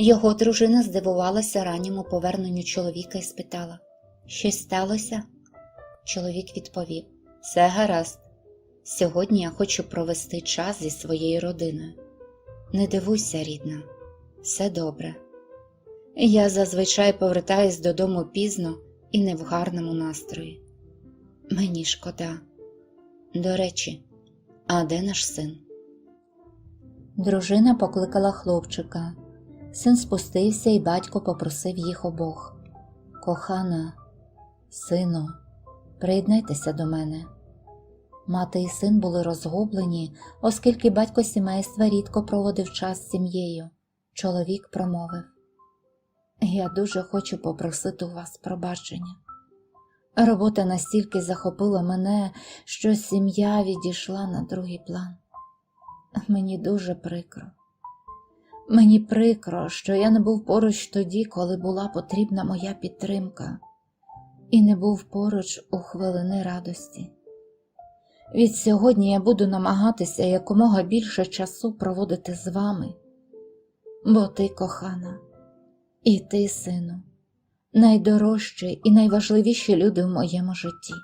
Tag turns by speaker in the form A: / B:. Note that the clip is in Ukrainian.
A: Його дружина здивувалася ранньому поверненню чоловіка і спитала Щось сталося? Чоловік відповів Все гаразд. Сьогодні я хочу провести час зі своєю родиною. Не дивуйся, рідна, все добре. Я зазвичай повертаюсь додому пізно і не в гарному настрої. Мені шкода. До речі, а де наш син? Дружина покликала хлопчика. Син спустився, і батько попросив їх обох. Кохана, сину, приєднайтеся до мене. Мати і син були розгублені, оскільки батько сімейства рідко проводив час з сім'єю. Чоловік промовив Я дуже хочу попросити у вас пробачення. Робота настільки захопила мене, що сім'я відійшла на другий план. Мені дуже прикро. Мені прикро, що я не був поруч тоді, коли була потрібна моя підтримка, і не був поруч у хвилини радості. Від сьогодні я буду намагатися якомога більше часу проводити з вами, бо ти кохана, і ти, сину, найдорожчі і найважливіші люди в моєму житті.